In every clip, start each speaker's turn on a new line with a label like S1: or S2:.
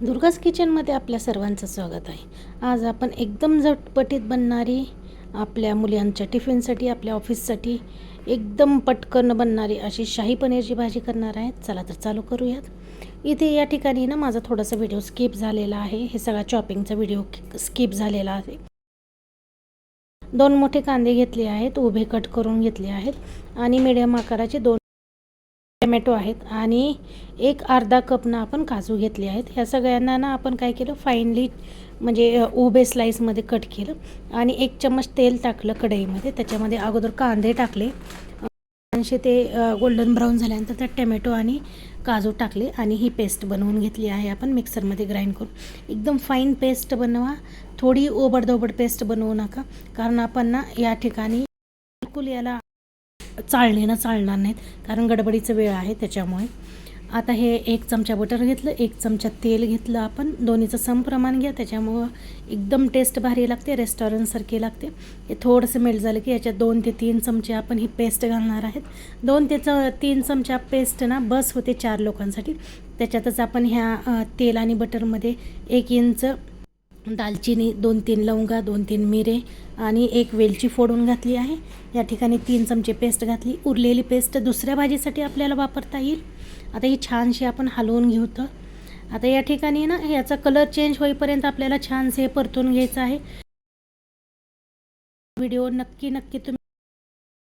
S1: दुर्गाज किचनमध्ये आपल्या सर्वांचं स्वागत आहे. आज आपण एकदम झटपटीत बनणारी आपल्या मुलांच्या टिफिनसाठी आपल्या ऑफिससाठी एकदम पटकन बनणारी अशी शाही पनीरची भाजी करणार आहे. चला तर चालू करूयात. इथे या ठिकाणी ना माझा थोडासा व्हिडिओ स्किप झालेला आहे. हे सगळा चॉपिंगचा व्हिडिओ स्किप झालेला आहे. दोन मोठे कांदे घेतले आहेत. उभे कट करून घेतले आहेत. आणि मिडियम आकाराचे दोन टमॅटो आहेत आणि एक अर्धा कप ना आपण काजू घेतले आहेत. ह्या सगळ्यांना ना आपण काय केलं फाईनली म्हणजे उभे स्लाईसमध्ये कट केलं आणि एक चम्मच तेल टाकलं कढईमध्ये. त्याच्यामध्ये अगोदर कांदे टाकले. असे ते गोल्डन ब्राऊन झाल्यानंतर त्यात टमॅटो आणि काजू टाकले आणि ही पेस्ट बनवून घेतली आहे आपण मिक्सरमध्ये ग्राइंड करून. एकदम फाईन पेस्ट बनवा. थोडी ओबडधोबड पेस्ट बनवू नका. कारण आपण ना या ठिकाणी बिलकुल याला चाळणीनं चालणार नाहीत कारण गडबडीचं वेळ आहे त्याच्यामुळे. आता हे एक चमचा बटर घेतलं एक चमचा तेल घेतलं आपण दोन्हीचं सम प्रमाण घ्या त्याच्यामुळं एकदम टेस्ट भारी लागते रेस्टॉरंटसारखी लागते. हे थोडंसं मेल्ट झालं की याच्यात दोन ते तीन चमचे आपण ही पेस्ट घालणार आहेत. दोन ते च तीन चमचा पेस्ट ना बस होते चार लोकांसाठी. त्याच्यातच आपण ह्या तेल आणि बटरमध्ये एक इंच दालचिनी दोन तीन लवंगा दोन तीन मिरे आणि एक वेलची फोडून घातली आहे. या ठिकाणी तीन चमचे पेस्ट घातली. उरलेली पेस्ट दुसऱ्या भाजीसाठी आपल्याला वापरता येईल. आता ही छानशी आपण हलवून घेऊ तर आता या ठिकाणी ना याचा कलर चेंज होईपर्यंत आपल्याला छानसे हे परतून घ्यायचं आहे. व्हिडिओ नक्की नक्की तुम्ही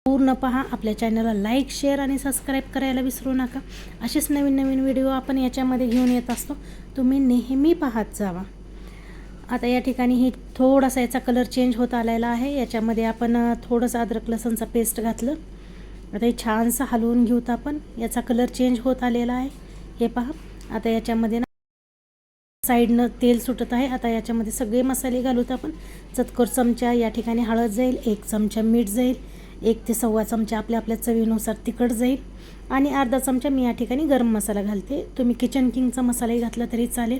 S1: पूर्ण पहा. आपल्या चॅनलला लाईक शेअर आणि सबस्क्राईब करायला विसरू नका. असेच नवीन नवीन व्हिडिओ आपण याच्यामध्ये घेऊन येत असतो. तुम्ही नेहमी पाहत जावा. आता या ठिकाणी ही थोडासा याचा कलर चेंज होत आलेला आहे. याच्यामध्ये आपण थोडंसं अद्रक लसणचा पेस्ट घातलं. आता हे छानसं हलवून घेऊत आपण. याचा कलर चेंज होत आलेला आहे. हे पहा. आता याच्यामध्ये ना साईडनं तेल सुटत आहे. आता याच्यामध्ये सगळे मसाले घालूत आपण. चतकोर चमचा या ठिकाणी हळद जाईल. एक चमचा मीठ जाईल. एक ते सव्वा चमचा आपल्या आपल्या चवीनुसार तिखट जाईल. आणि अर्धा चमचा मी या ठिकाणी गरम मसाला घालते. तुम्ही किचन किंगचा मसालाही घातला तरी चालेल.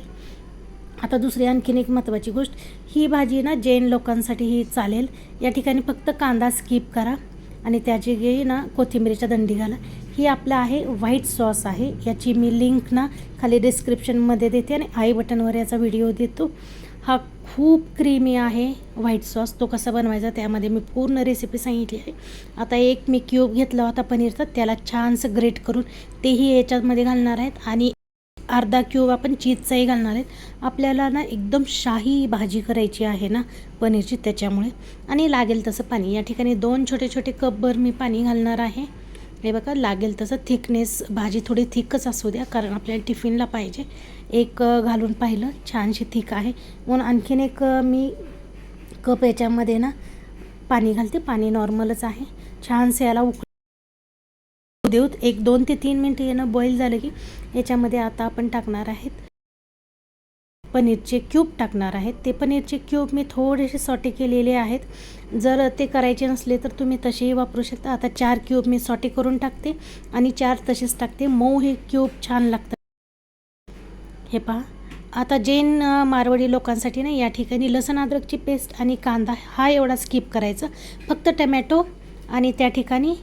S1: आता दुसरी आणखीन एक महत्त्वाची गोष्ट ही भाजी ना जैन लोकांसाठी ही चालेल. या ठिकाणी फक्त कांदा स्किप करा आणि त्याची गे ना कोथिंबीरीच्या दंडी घाला. ही आपलं आहे व्हाईट सॉस आहे. याची मी लिंक ना खाली डिस्क्रिप्शनमध्ये देते आणि आई बटनवर याचा व्हिडिओ देतो. हा खूप क्रीमी आहे व्हाईट सॉस तो कसा बनवायचा त्यामध्ये मी पूर्ण रेसिपी सांगितली आहे. आता एक मी क्यूब घेतला होता पनीरचा त्याला छानसं ग्रेट करून तेही याच्यामध्ये घालणार आहेत आणि अर्धा क्यूब आपण चीजचाही घालणार आहेत. आपल्याला ना एकदम शाही भाजी करायची आहे ना पनीरची त्याच्यामुळे. आणि लागेल तसं पाणी. या ठिकाणी दोन छोटे छोटे कपभर मी पाणी घालणार आहे. हे बघा लागेल तसं थिकनेस भाजी थोडी थिकच असू द्या कारण आपल्याला टिफिनला पाहिजे. एक घालून पाहिलं छानशी थिक आहे. म्हणून आणखीन एक मी कप याच्यामध्ये ना पाणी घालते. पाणी नॉर्मलच आहे. छानसे याला उक देऊत. एक दोन ते तीन मिनटं येणं बॉईल झालं की याच्यामध्ये आता आपण टाकणार आहेत पनीरचे क्यूब टाकणार आहेत. ते पनीरचे क्यूब मी थोडेसे सॉटे केलेले आहेत. जर ते करायचे नसले तर तुम्ही तसेही वापरू शकता. आता चार क्यूब मी सॉटे करून टाकते आणि चार तसेच टाकते. मऊ हे क्यूब छान लागतात हे पहा. आता जैन मारवाडी लोकांसाठी ना या ठिकाणी लसण अद्रकची पेस्ट आणि कांदा हा एवढा स्किप करायचा. फक्त टमॅटो आणि त्या ठिकाणी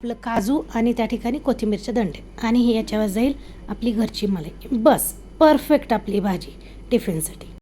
S1: आपलं काजू आणि त्या ठिकाणी कोथिंबीरचे दंडे. आणि हे याच्यावर जाईल आपली घरची मलाई. बस परफेक्ट आपली भाजी टिफिनसाठी.